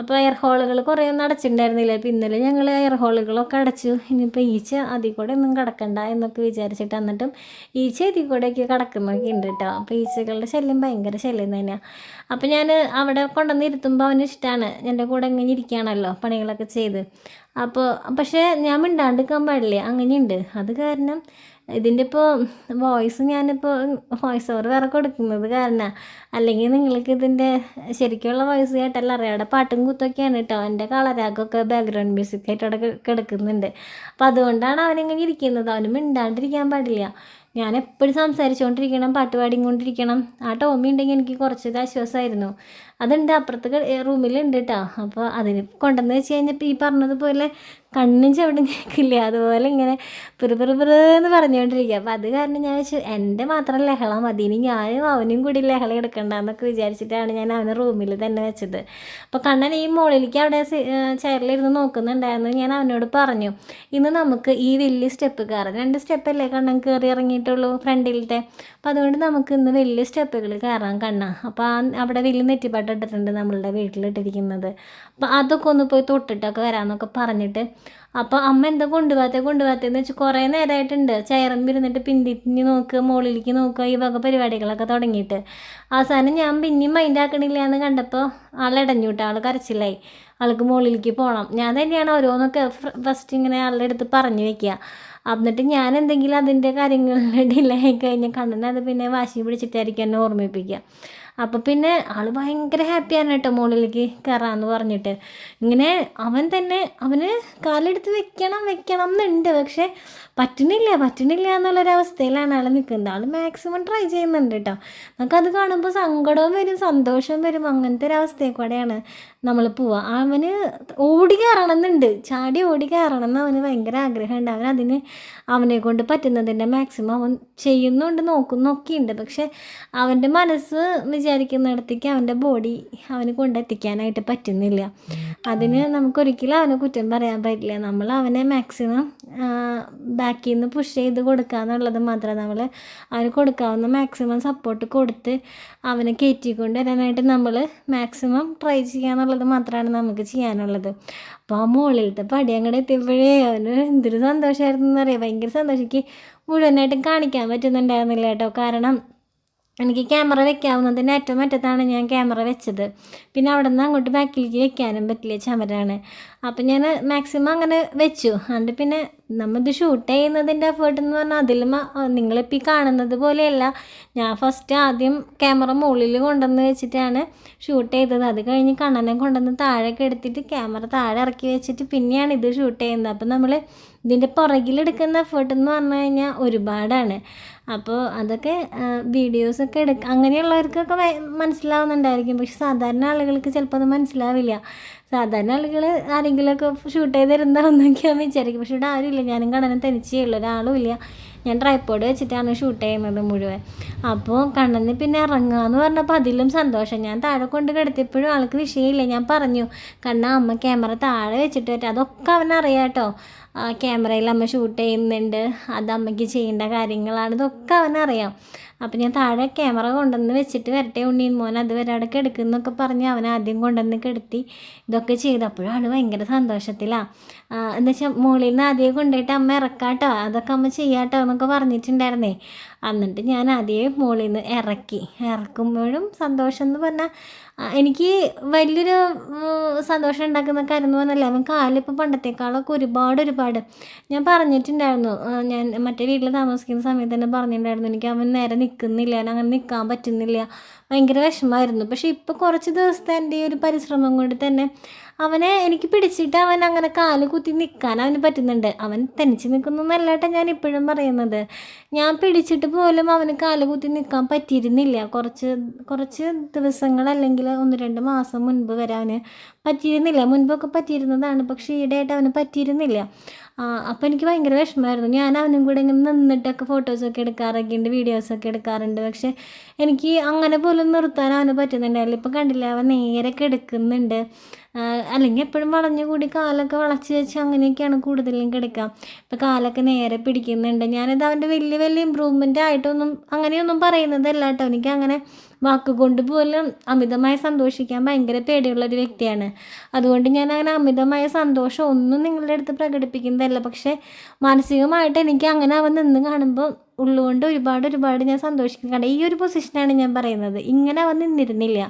[SPEAKER 1] അപ്പോൾ എയർ ഹോളുകൾ കുറേ ഒന്നും അടച്ചിട്ടുണ്ടായിരുന്നില്ല. അപ്പോൾ ഇന്നലെ ഞങ്ങൾ എയർ ഹോളുകളൊക്കെ അടച്ചു. ഇനിയിപ്പോൾ ഈച്ച അതിൽ കൂടെ ഒന്നും കിടക്കണ്ട എന്നൊക്കെ വിചാരിച്ചിട്ട് എന്നിട്ടും ഈച്ച ഇതിൽ കൂടെയൊക്കെ കിടക്കുന്നൊക്കെ ഉണ്ട് കേട്ടോ അപ്പോൾ ഈച്ചകളുടെ ശല്യം ഭയങ്കര ശല്യം തന്നെയാണ് അപ്പോൾ ഞാൻ അവിടെ കൊണ്ടുവന്ന് ഇരുത്തുമ്പോൾ അവന് ഇഷ്ടമാണ് എന്റെ കൂടെ ഇങ്ങനെ ഇരിക്കുകയാണല്ലോ പണികളൊക്കെ ചെയ്ത്. അപ്പോൾ പക്ഷേ ഞാൻ മിണ്ടാണ്ടിരിക്കാൻ പാടില്ല. അങ്ങനെയുണ്ട്. അത് കാരണം ഇതിന്റെ ഇപ്പോൾ വോയിസ് ഞാനിപ്പോൾ വോയിസ് ഓവർ വേറെ കൊടുക്കുന്നത് കാരണം. അല്ലെങ്കിൽ നിങ്ങൾക്ക് ഇതിന്റെ ശരിക്കുള്ള വോയിസ് കേട്ടല്ല അറിയാം. പാട്ടും കുത്തൊക്കെയാണ് കേട്ടോ എന്റെ കളരാക്കൊക്കെ ബാക്ക്ഗ്രൗണ്ട് മ്യൂസിക് ആയിട്ട് അവിടെ കിടക്കുന്നുണ്ട്. അപ്പോൾ അതുകൊണ്ടാണ് അവനിങ്ങനെ ഇരിക്കുന്നത്. അവന് മിണ്ടാണ്ടിരിക്കാൻ പാടില്ല. ഞാൻ എപ്പോഴും സംസാരിച്ചുകൊണ്ടിരിക്കണം പാട്ട് പാടിക്കൊണ്ടിരിക്കണം. ആ ടോമി ഉണ്ടെങ്കിൽ എനിക്ക് കുറച്ചൊരു ആശ്വാസമായിരുന്നു അതുണ്ട് അപ്പുറത്ത് റൂമിലുണ്ട് കേട്ടോ അപ്പോൾ അതിന് കൊണ്ടുവന്ന് വെച്ച് കഴിഞ്ഞപ്പോൾ ഈ പറഞ്ഞതുപോലെ കണ്ണും ചവിടും കേൾക്കില്ല. അതുപോലെ ഇങ്ങനെ പിറു പിറു പിറു എന്ന് പറഞ്ഞുകൊണ്ടിരിക്കുക. അപ്പോൾ അത് കാരണം ഞാൻ വെച്ചു എന്റെ മാത്രം ലഹള മതി. ഇനി ഞാനും അവനും കൂടി ലഹള എടുക്കണ്ടെന്നൊക്കെ വിചാരിച്ചിട്ടാണ് ഞാൻ അവനെ റൂമിൽ തന്നെ വെച്ചത്. അപ്പോൾ കണ്ണൻ ഈ മുകളിലേക്ക് അവിടെ ചെയറിലിരുന്ന് നോക്കുന്നുണ്ടായിരുന്നു. ഞാൻ അവനോട് പറഞ്ഞു ഇന്ന് നമുക്ക് ഈ വലിയ സ്റ്റെപ്പ് കയറാം. രണ്ട് സ്റ്റെപ്പല്ലേ കണ്ണൻ കയറി ഇറങ്ങിയിട്ടുള്ളൂ ഫ്രണ്ടിലത്തെ? അപ്പോൾ അതുകൊണ്ട് നമുക്ക് ഇന്ന് വലിയ സ്റ്റെപ്പുകൾ കയറാം കണ്ണ. അപ്പോൾ അവിടെ വലിയ നെറ്റിപ്പാട്ട് ഇട്ടിട്ടുണ്ട് നമ്മളുടെ വീട്ടിലിട്ടിരിക്കുന്നത്. അപ്പോൾ അതൊക്കെ ഒന്ന് പോയി തൊട്ടിട്ടൊക്കെ വരാമെന്നൊക്കെ പറഞ്ഞിട്ട് അപ്പോൾ അമ്മ എന്താ കൊണ്ടുപോകാത്ത? കൊണ്ടുപോകാത്തെന്ന് വെച്ചാൽ കുറേ നേരമായിട്ടുണ്ട് ചെയറമ്പ് ഇരുന്നിട്ട് പിന്തിരിഞ്ഞ് നോക്കുക മുകളിലേക്ക് നോക്കുക ഈ വക പരിപാടികളൊക്കെ തുടങ്ങിയിട്ട്. അവസാനം ഞാൻ പിന്നെയും മൈൻഡ് ആക്കണില്ല എന്ന് കണ്ടപ്പോൾ ആളടഞ്ഞു കേട്ടോ ആൾ കരച്ചിലായി. ആൾക്ക് മുകളിലേക്ക് പോകണം ഞാൻ തന്നെയാണ് ഓരോന്നൊക്കെ ഫസ്റ്റ് ഇങ്ങനെ ആളുടെ അടുത്ത് പറഞ്ഞു വെക്കുക എന്നിട്ട് ഞാൻ എന്തെങ്കിലും അതിന്റെ കാര്യങ്ങളിൽ ഡിലേ ആയി കഴിഞ്ഞാൽ കണ്ടെന്നെ അത് പിന്നെ വാശി പിടിച്ചിട്ടായിരിക്കും എന്നെ ഓർമ്മിപ്പിക്കുക അപ്പോൾ പിന്നെ ആൾ ഭയങ്കര ഹാപ്പിയാണ് കേട്ടോ മുകളിലേക്ക് കയറാമെന്ന് പറഞ്ഞിട്ട്. ഇങ്ങനെ അവൻ തന്നെ അവന് കാലെടുത്ത് വെക്കണം വെക്കണം എന്നുണ്ട് പക്ഷേ പറ്റണില്ല പറ്റണില്ല എന്നുള്ളൊരവസ്ഥയിലാണ് ആൾ നിൽക്കുന്നത് ആൾ മാക്സിമം ട്രൈ ചെയ്യുന്നുണ്ട് കേട്ടോ. നമുക്കത് കാണുമ്പോൾ സങ്കടവും വരും സന്തോഷവും വരും. അങ്ങനത്തെ ഒരവസ്ഥയെ കൂടെയാണ്. നമ്മൾ പോവുക അവന് ഓടി കയറണമെന്നുണ്ട് ചാടി ഓടി കയറണം എന്ന് അവന് ഭയങ്കര ആഗ്രഹമുണ്ട്. അവൻ അതിന് അവനെ കൊണ്ട് പറ്റുന്നതിന്റെ മാക്സിമം അവൻ ചെയ്യുന്നുണ്ട് നോക്കുന്നൊക്കെയുണ്ട് പക്ഷെ അവന്റെ മനസ്സ് വിചാരിക്കുന്നിടത്തേക്ക് അവന്റെ ബോഡി അവന് കൊണ്ടെത്തിക്കാനായിട്ട് പറ്റുന്നില്ല. അതിന് നമുക്കൊരിക്കലും അവനെ കുറ്റം പറയാൻ പറ്റില്ല. നമ്മൾ അവനെ മാക്സിമം ബാക്കിൽ നിന്ന് പുഷ് ചെയ്ത് കൊടുക്കുക എന്നുള്ളത് മാത്രമേ നമ്മൾ അവന് കൊടുക്കാവുന്ന മാക്സിമം സപ്പോർട്ട് കൊടുത്ത് അവനെ കയറ്റിക്കൊണ്ട് വരാനായിട്ട് നമ്മൾ മാക്സിമം ട്രൈ ചെയ്യുക മാത്രമാണ് നമുക്ക് ചെയ്യാനുള്ളത്. അപ്പോൾ ആ മുകളിലത്തെ പടി അങ്ങോട്ട് എത്തിയപ്പോഴേ അവന് എന്തൊരു സന്തോഷമായിരുന്നു എന്നറിയാം? ഭയങ്കര സന്തോഷം. എനിക്ക് മുഴുവനായിട്ടും കാണിക്കാൻ പറ്റുന്നുണ്ടായിരുന്നില്ല കേട്ടോ. കാരണം എനിക്ക് ക്യാമറ വെക്കാവുന്നതിന്റെ ഏറ്റവും അറ്റത്താണ് ഞാൻ ക്യാമറ വെച്ചത്. പിന്നെ അവിടെ നിന്ന് അങ്ങോട്ട് ബാക്കിലേക്ക് വെക്കാനും പറ്റില്ല ചമരാണ്. അപ്പം ഞാൻ മാക്സിമം അങ്ങനെ വെച്ചു. അതുകൊണ്ട് പിന്നെ നമ്മളിത് ഷൂട്ട് ചെയ്യുന്നതിന്റെ എഫേർട്ട് എന്ന് പറഞ്ഞാൽ അതിലും നിങ്ങളിപ്പോൾ ഈ കാണുന്നത് പോലെയല്ല. ഞാൻ ഫസ്റ്റ് ആദ്യം ക്യാമറ മുകളിൽ കൊണ്ടുവന്ന് വെച്ചിട്ടാണ് ഷൂട്ട് ചെയ്തത്. അത് കഴിഞ്ഞ് കണ്ണനെ കൊണ്ടുവന്ന് താഴേക്ക് എടുത്തിട്ട് ക്യാമറ താഴെ ഇറക്കി വെച്ചിട്ട് പിന്നെയാണ് ഇത് ഷൂട്ട് ചെയ്യുന്നത്. അപ്പം നമ്മൾ ഇതിന്റെ പുറകിലെടുക്കുന്ന എഫേർട്ട് എന്ന് പറഞ്ഞു കഴിഞ്ഞാൽ ഒരുപാടാണ്. അപ്പോൾ അതൊക്കെ വീഡിയോസൊക്കെ എടുക്കുക അങ്ങനെയുള്ളവർക്കൊക്കെ മനസ്സിലാവുന്നുണ്ടായിരിക്കും. പക്ഷെ സാധാരണ ആളുകൾക്ക് ചിലപ്പോൾ അത് മനസ്സിലാവില്ല. സാധാരണ ആളുകൾ ആരെങ്കിലുമൊക്കെ ഷൂട്ട് ചെയ്ത് തരുന്നതാണെന്നൊക്കെ ഞാൻ വിചാരിക്കും. പക്ഷെ ഇവിടെ ആരുമില്ല. ഞാനും കണ്ണനും തനിച്ചേ ഉള്ളൂ. ഒരാളും ഇല്ല. ഞാൻ ട്രൈപ്പോഡ് വെച്ചിട്ടാണ് ഷൂട്ട് ചെയ്യുന്നത് മുഴുവൻ. അപ്പോൾ കണ്ണന്ന് പിന്നെ ഇറങ്ങുക പറഞ്ഞപ്പോൾ അതിലും സന്തോഷം. ഞാൻ താഴെ കൊണ്ട് കിടത്തിയപ്പോഴും ആൾക്ക് വിഷയമില്ല. ഞാൻ പറഞ്ഞു കണ്ണ അമ്മ ക്യാമറ താഴെ വെച്ചിട്ട് പറ്റും അതൊക്കെ അവനറിയാം കേട്ടോ. ക്യാമറയിൽ അമ്മ ഷൂട്ട് ചെയ്യുന്നുണ്ട്. അത് അമ്മയ്ക്ക് ചെയ്യേണ്ട കാര്യങ്ങളാണ്. ഇതൊക്കെ അവനറിയാം അപ്പം ഞാൻ താഴെ ക്യാമറ കൊണ്ടുവന്ന് വെച്ചിട്ട് വരട്ടെ ഉണ്ണി. മോൻ അത് വരെ അവിടെ കിടക്കുന്നൊക്കെ പറഞ്ഞ് അവൻ ആദ്യം കൊണ്ടുവന്ന് കിടത്തി ഇതൊക്കെ ചെയ്തപ്പോഴും ആൾ ഭയങ്കര സന്തോഷത്തിലാണ് എന്നുവെച്ചാൽ മുകളിൽ നിന്ന് ആദ്യം കൊണ്ടുപോയിട്ട് അമ്മ ഇറക്കാട്ടോ. അതൊക്കെ അമ്മ ചെയ്യാട്ടോ എന്നൊക്കെ പറഞ്ഞിട്ടുണ്ടായിരുന്നേ. എന്നിട്ട് ഞാൻ അതേ മുകളിൽ നിന്ന് ഇറക്കി ഇറക്കുമ്പോഴും സന്തോഷം എന്ന് പറഞ്ഞാൽ എനിക്ക് വലിയൊരു സന്തോഷം ഉണ്ടാക്കുന്ന കാര്യം എന്ന് പറഞ്ഞാൽ അവൻ കാലിപ്പോൾ പണ്ടത്തേക്കാളൊക്കെ ഒരുപാട് ഒരുപാട്. ഞാൻ പറഞ്ഞിട്ടുണ്ടായിരുന്നു ഞാൻ മറ്റേ വീട്ടിൽ താമസിക്കുന്ന സമയത്ത് തന്നെ പറഞ്ഞിട്ടുണ്ടായിരുന്നു എനിക്ക് അവൻ നേരെ നിൽക്കുന്നില്ല അങ്ങനെ നിൽക്കാൻ പറ്റുന്നില്ല. ഭയങ്കര വിഷമമായിരുന്നു. പക്ഷേ ഇപ്പോൾ കുറച്ച് ദിവസത്തെ എന്റെ ഒരു പരിശ്രമം കൊണ്ട് തന്നെ അവനെ എനിക്ക് പിടിച്ചിട്ട് അവൻ അങ്ങനെ കാൽ കുത്തി നിൽക്കാൻ അവന് പറ്റുന്നുണ്ട്. അവൻ തനിച്ച് നിൽക്കുന്നതല്ലാട്ടെ ഞാൻ ഇപ്പോഴും പറയുന്നത്. ഞാൻ പിടിച്ചിട്ട് പോലും അവന് കാലുകുത്തി നിൽക്കാൻ പറ്റിയിരുന്നില്ല. കുറച്ച് കുറച്ച് ദിവസങ്ങൾ അല്ലെങ്കിൽ ഒന്ന് രണ്ട് മാസം മുൻപ് വരെ അവന് പറ്റിയിരുന്നില്ല. മുൻപൊക്കെ പറ്റിയിരുന്നതാണ് പക്ഷേ ഈയിടെയായിട്ട് അവന് പറ്റിയിരുന്നില്ല. അപ്പോൾ എനിക്ക് ഭയങ്കര വിഷമമായിരുന്നു. ഞാൻ അവനും കൂടെ ഇങ്ങനെ നിന്നിട്ടൊക്കെ ഫോട്ടോസൊക്കെ എടുക്കാറൊക്കെ ഉണ്ട് വീഡിയോസൊക്കെ എടുക്കാറുണ്ട്. പക്ഷേ എനിക്ക് അങ്ങനെ പോലും നിർത്താൻ അവന് പറ്റുന്നുണ്ടായില്ല ഇപ്പോൾ കണ്ടില്ല അവൻ നേരെ കിടക്കുന്നുണ്ട്. അല്ലെങ്കിൽ എപ്പോഴും വളഞ്ഞു കൂടി കാലൊക്കെ വളച്ച് വെച്ച് അങ്ങനെയൊക്കെയാണ് കൂടുതലും കിടക്കുക. ഇപ്പോൾ കാലൊക്കെ നേരെ പിടിക്കുന്നുണ്ട്. ഞാനിത് അവന്റെ വലിയ വലിയ ഇമ്പ്രൂവ്മെന്റ് ആയിട്ടൊന്നും അങ്ങനെയൊന്നും പറയുന്നതല്ല കേട്ടോ. എനിക്ക് അങ്ങനെ വാക്കുകൊണ്ട് പോലും അമിതമായി സന്തോഷിക്കാൻ ഭയങ്കര പേടിയുള്ള ഒരു വ്യക്തിയാണ്. അതുകൊണ്ട് ഞാൻ അങ്ങനെ അമിതമായ സന്തോഷം ഒന്നും നിങ്ങളുടെ അടുത്ത് പ്രകടിപ്പിക്കുന്നതല്ല. പക്ഷേ മാനസികമായിട്ട് എനിക്ക് അങ്ങനെ അവൻ നിന്ന് കാണുമ്പോൾ ഉള്ളുകൊണ്ട് ഒരുപാട് ഒരുപാട് ഞാൻ സന്തോഷിക്കുന്നു സന്തോഷിക്കുന്നുണ്ട് ഈ ഒരു പൊസിഷനാണ് ഞാൻ പറയുന്നത്. ഇങ്ങനെ അവൻ നിന്നിരുന്നില്ല.